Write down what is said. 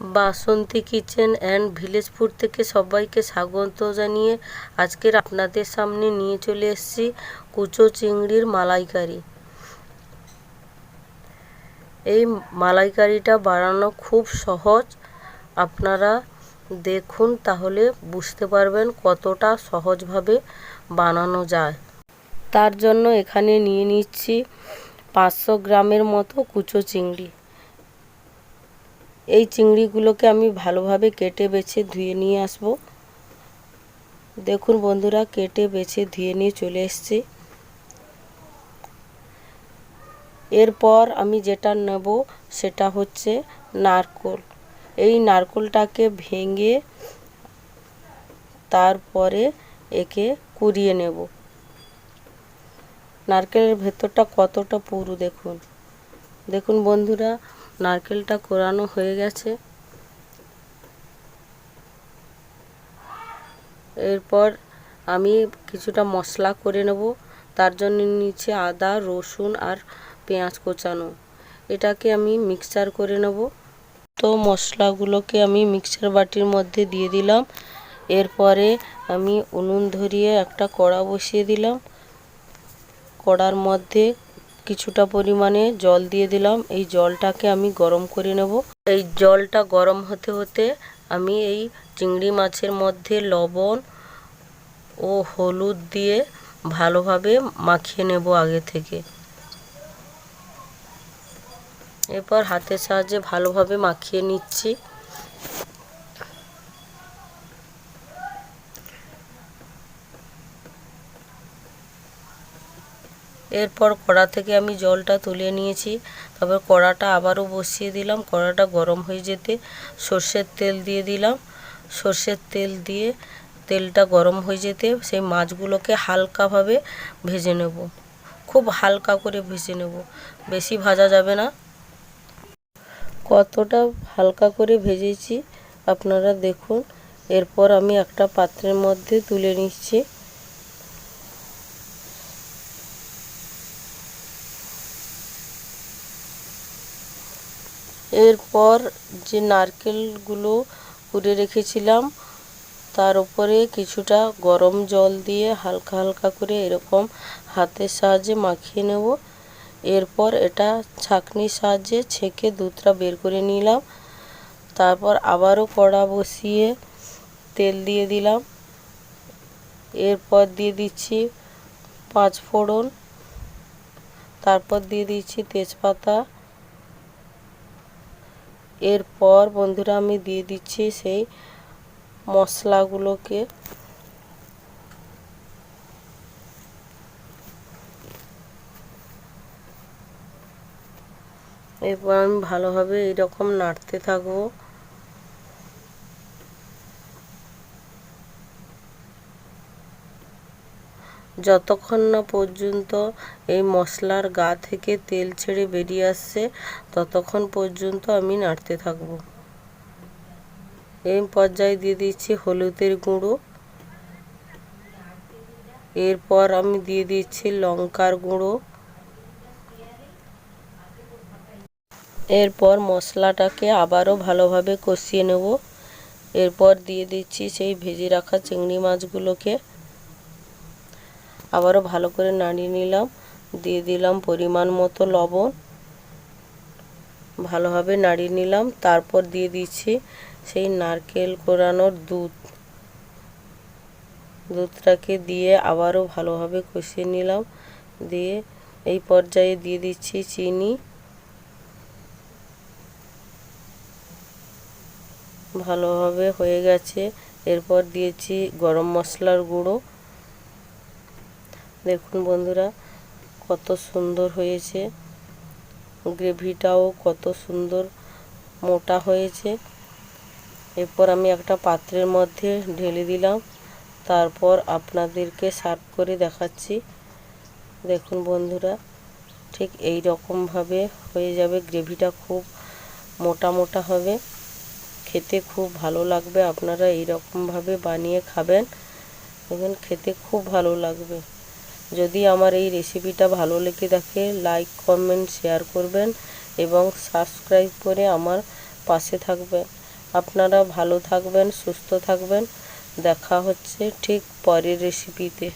Basanti kitchen and village food থেকে সবাইকে স্বাগত জানিয়ে আজকের আপনাদের সামনে নিয়ে চলে এসেছি কুচো চিংড়ির মালাইকারি। এই মালাইকারিটা বানানো খুব সহজ। আপনারা দেখুন তাহলে বুঝতে পারবেন কতটা সহজভাবে বানানো যায়। তার জন্য এখানে নিয়ে নিচ্ছি পাঁচশো গ্রামের মতো কুচো চিংড়ি। এই চিংড়িগুলোকে আমি ভালোভাবে কেটে বেছে ধুয়ে নিয়ে আসব। দেখুন বন্ধুরা, কেটে বেছে ধুয়ে নিয়ে চলে এসেছি। এরপর আমি যেটা নেব সেটা হচ্ছে নারকোল। এই নারকোলটাকে ভেঙে তারপরে একে কুড়িয়ে নেব। নারকেলের ভেতরটা কতটা পুরু দেখুন। দেখুন বন্ধুরা নারকেলটা কোরানো হয়ে গেছে। এরপর আমি কিছুটা মশলা করে নেব, তার জন্য নিচে আদা, রসুন আর পেঁয়াজ কোচানো। এটাকে আমি মিক্সচার করে নেব। তো মশলাগুলোকে আমি মিক্সচার বাটির মধ্যে দিয়ে দিলাম। এরপরে আমি উনুন ধরিয়ে একটা কড়া বসিয়ে দিলাম। কড়ার মধ্যে কিছুটা পরিমাণে জল দিয়ে দিলাম। এই জলটাকে আমি গরম করে নেব। এই জলটা গরম হতে হতে আমি এই চিংড়ি মাছের মধ্যে লবণ ও হলুদ দিয়ে ভালোভাবে মাখিয়ে নেব আগে থেকে। এরপর হাতের সাহায্যে ভালোভাবে মাখিয়ে নিচ্ছি। এরপর কড়া থেকে আমি জলটা তুলে নিয়েছি। তারপর কড়াটা আবারও বসিয়ে দিলাম। কড়াটা গরম হয়ে যেতে সর্ষের তেল দিয়ে দিলাম। সর্ষের তেল দিয়ে তেলটা গরম হয়ে যেতে সেই মাছগুলোকে হালকাভাবে ভেজে নেব। খুব হালকা করে ভেজে নেব। বেশি ভাজা যাবে না। কতটা হালকা করে ভেজেছি আপনারা দেখুন। এরপর আমি একটা পাত্রের মধ্যে তুলে নিচ্ছি। এরপর যে নারকেলগুলো কুড়ে রেখেছিলাম, তার উপরে কিছুটা গরম জল দিয়ে হালকা হালকা করে এরকম হাতের সাহায্যে মাখিয়ে নেব। এরপর এটা ছাঁকনির সাহায্যে ছেঁকে দুধটা বের করে নিলাম। তারপর আবারও কড়া বসিয়ে তেল দিয়ে দিলাম। এরপর দিয়ে দিচ্ছি পাঁচ ফোড়ন। তারপর দিয়ে দিচ্ছি তেজপাতা। এরপর বন্ধুরা আমি দিয়ে দিচ্ছি সেই মশলাগুলোকে। এরপর আমি ভালোভাবে এইরকম নাড়তে থাকব। যতক্ষণ না পর্যন্ত এই মশলার গা থেকে তেল ছেড়ে বেরিয়ে আসছে, ততক্ষণ পর্যন্ত আমি নাড়তে থাকব। এই পর্যায়ে দিয়ে দিচ্ছি হলুদের গুঁড়ো। এরপর আমি দিয়ে দিচ্ছি লঙ্কার গুঁড়ো। এরপর মশলাটাকে আবারও ভালোভাবে কষিয়ে নেব। এরপর দিয়ে দিচ্ছি সেই ভেজে রাখা চিংড়ি মাছগুলোকে। আবারও ভালো করে নাড়িয়ে নিলাম। দিয়ে দিলাম পরিমাণ মতো লবণ। ভালোভাবে নাড়িয়ে নিলাম। তারপর দিয়ে দিচ্ছি সেই নারকেল কোরানোর দুধ। দুধটাকে দিয়ে আবারও ভালোভাবে কষিয়ে নিলাম। দিয়ে এই পর্যায়ে দিয়ে দিচ্ছি চিনি। ভালোভাবে হয়ে গেছে। এরপর দিয়েছি গরম মশলার গুঁড়ো। দেখুন বন্ধুরা, কত সুন্দর হয়েছে। গ্রেভিটাও কত সুন্দর, মোটা হয়েছে। এরপর আমি একটা পাত্রের মধ্যে ঢেলে দিলাম। তারপর আপনাদেরকে সার্ভ করে দেখাচ্ছি। দেখুন বন্ধুরা, ঠিক এই রকমভাবে হয়ে যাবে। গ্রেভিটা খুব মোটা মোটা হবে। খেতে খুব ভালো লাগবে। আপনারা এই রকমভাবে বানিয়ে খাবেন। দেখুন, খেতে খুব ভালো লাগবে। যদি আমার এই রেসিপিটা ভালো লেগে থাকে লাইক কমেন্ট শেয়ার করবেন এবং সাবস্ক্রাইব করে আমার পাশে থাকবেন। আপনারা ভালো থাকবেন, সুস্থ থাকবেন। দেখা হচ্ছে ঠিক পরের রেসিপিতে